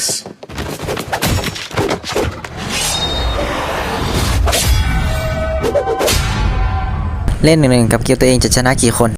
this. เล่นหนึ่งๆกับเกียวตัวเองจะชนะกี่คน